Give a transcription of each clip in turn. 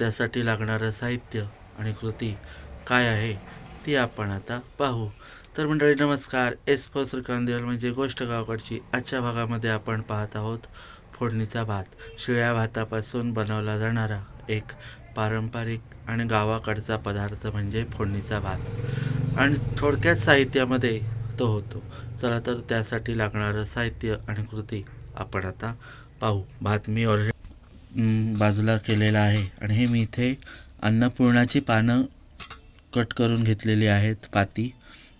त्यासाठी लागणारं साहित्य आणि कृती काय आहे ती आपण आता पाहू. तर मंडळी नमस्कार. एस फॉर कांदेल म्हणजे गोष्ट गावाकडची. आजच्या भागामध्ये आपण पाहत आहोत फोडणीचा भात. शिळ्या भातापासून बनवला जाणारा एक पारंपरिक आणि गावाकडचा पदार्थ म्हणजे फोडणीचा भात. आणि थोडक्यात साहित्यामध्ये तो होतो. चला तर त्यासाठी लागणारं साहित्य आणि कृती आपण आता पाहू. भात मी ऑलरेडी बाजूला केलेला आहे. आणि हे मी इथे अन्नपूर्णाची पानं कट करून घेतलेली आहेत पाती.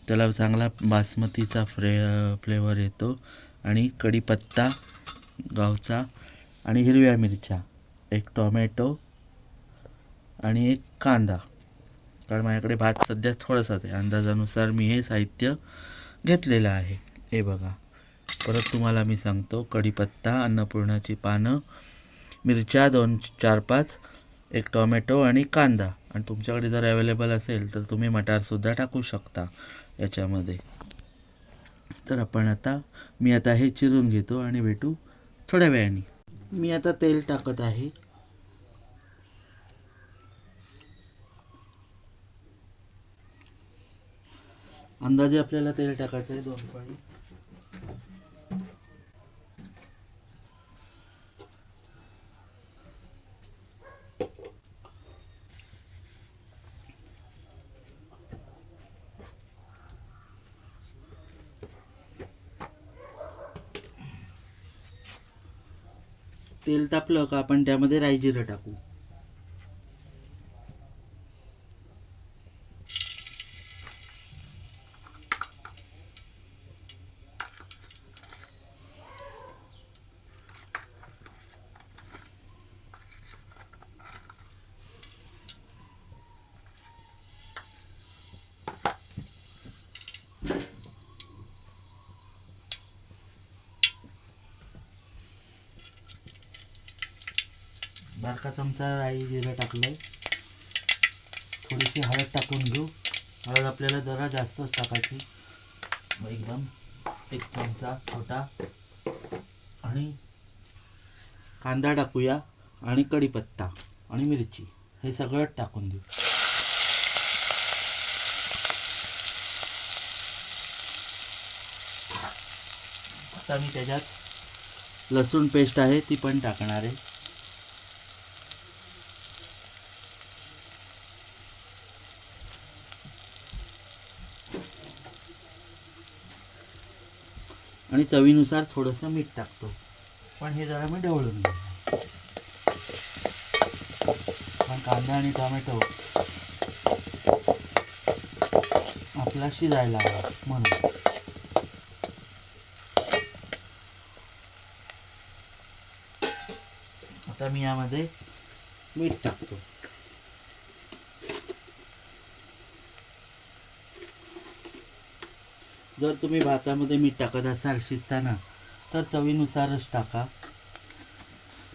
त्याला चांगला बासमतीचा फ्रे फ्लेवर येतो. आणि कढीपत्ता गावचा आणि हिरव्या मिरच्या एक टोमॅटो आणि एक कांदा. कारण माझ्याकडे भात सध्या थोडासाच आहे. अंदाजानुसार मी हे साहित्य घेतलेलं आहे. हे बघा. परत तुम्हाला मी सांगतो कढीपत्ता अन्नपूर्णाची पानं मिरच्या दोन चार पाच एक टोमॅटो आणि कांदा. आणि तुमच्याकडे जर अवेलेबल असेल तर तुम्ही मटारसुद्धा टाकू शकता याच्यामध्ये. तर आपण आता मी आता हे चिरून घेतो आणि भेटू थोड्या वेळाने. मी आता तेल टाकत आहे. अंदाजे आपल्याला तेल टाकायचं आहे दोन पाणी तेल तापलं का आपण त्यामध्ये राई जिरं टाकू. बारका चमचा राई जिरं टाकलं आहे थोडीशी हळद टाकून घेऊ. हळद आपल्याला जरा जास्तच टाकायची. मग एकदम एक चमचा छोटा. आणि कांदा टाकूया आणि कढीपत्ता आणि मिरची. हे सगळं टाकून देऊ. आता मी त्याच्यात लसूण पेस्ट आहे ती पण टाकणार आहे. आणि चवीनुसार थोडंसं मीठ टाकतो. पण हे जरा मी ढवळून पण कांदा आणि टोमॅटो आपला शिजायला हवा म्हणून. आता मी यामध्ये मीठ टाकतो. जर तुम्ही भातामध्ये मीठ टाकत असाल शिजताना तर चवीनुसारच टाका.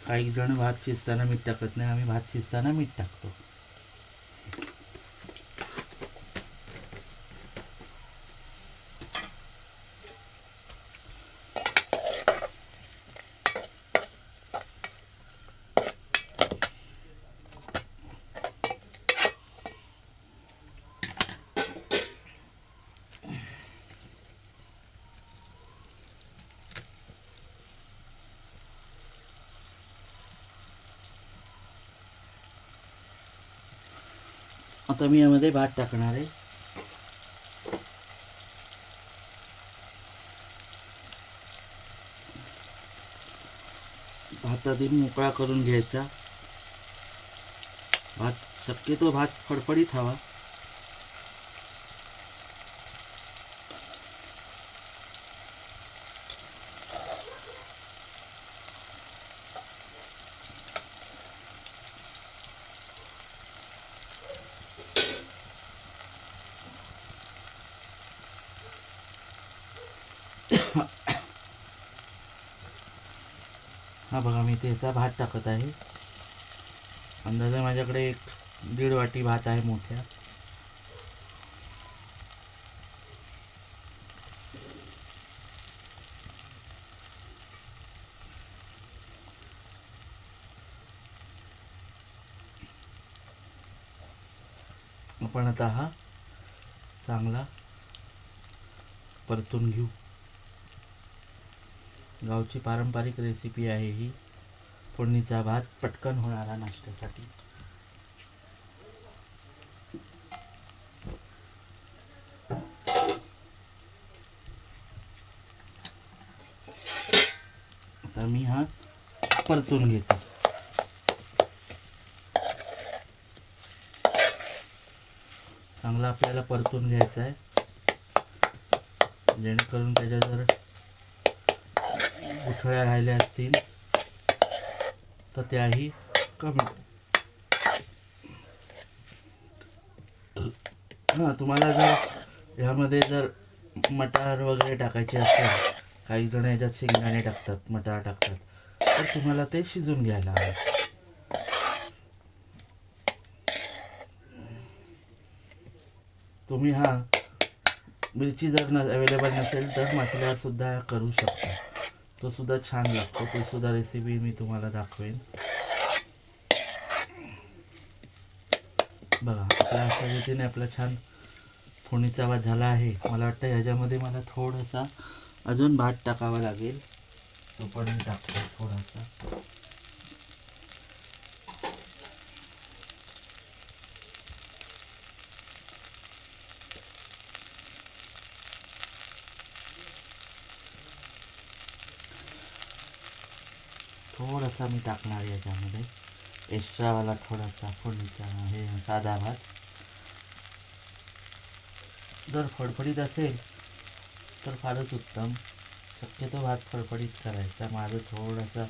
काही जण भात शिजताना मीठ टाकत नाही आम्ही भात शिजताना मीठ टाकतो. आता मी यामध्ये भात टाकणार आहे. भात आधी मोकळा करून घ्यायचा. भात शक्यतो भात फडफडीत हवा. हा बघा मी त्याचा भात टाकत आहे. अंदाजे माझ्याकडे एक दीड वाटी भात आहे मोठ्या. आपण आता हा चांगला परतून घेऊ. गावची पारंपरिक रेसिपी आहे ही. फोडणीचा भात पटकन होणारा नाश्त्यासाठी. आता मी हा परतून घेतो. चांगला आपल्याला परतून घ्यायचा आहे. जेणेकरून त्याच्या जर गुठळ्या राहिल्या असतील तर त्याही कमी. हां तुम्हाला जर ह्यामध्ये जर मटार वगैरे टाकायचे असतात काही जण याच्यात शेंगदाणे टाकतात मटार टाकतात तर तुम्हाला ते शिजून घ्यायला हवं. तुम्ही हा मिरची जर न अवेलेबल नसेल तर मसाल्यावर सुद्धा करू शकता. तो सुद्धा छान लागतो. ते सुद्धा रेसिपी मी तुम्हाला दाखवेन. बघा आपल्या अशा रीतीने आपला छान फोणीचा आवाज झाला आहे. मला वाटतं ह्याच्यामध्ये मला थोडासा अजून भात टाकावा लागेल. तो पण मी टाकतो थोडासा. थोडासा मी टाकणार याच्यामध्ये. एक्स्ट्रावाला थोडासा फोडणीचा हे साधा भात. जर फडफडीत असेल तर फारच उत्तम. शक्यतो भात फडफडीत करायचा. माझं थोडंसं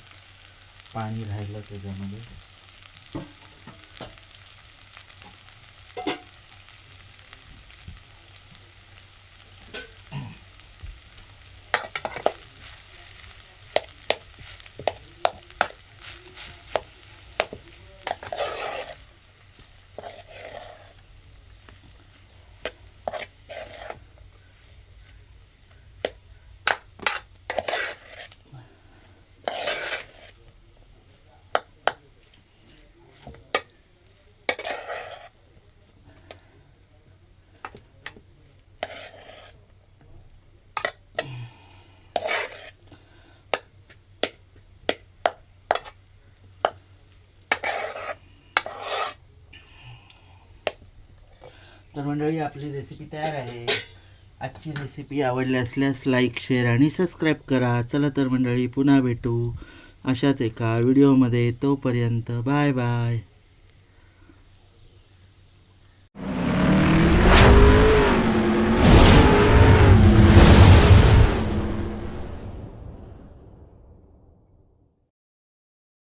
पाणी राहिलं त्याच्यामध्ये. तर मंडळी आपली रेसिपी तयार आहे. आजची रेसिपी आवडली असल्यास लाईक शेअर आणि सबस्क्राईब करा. चला तर मंडळी पुन्हा भेटू अशाच एका व्हिडिओमध्ये तोपर्यंत बाय बाय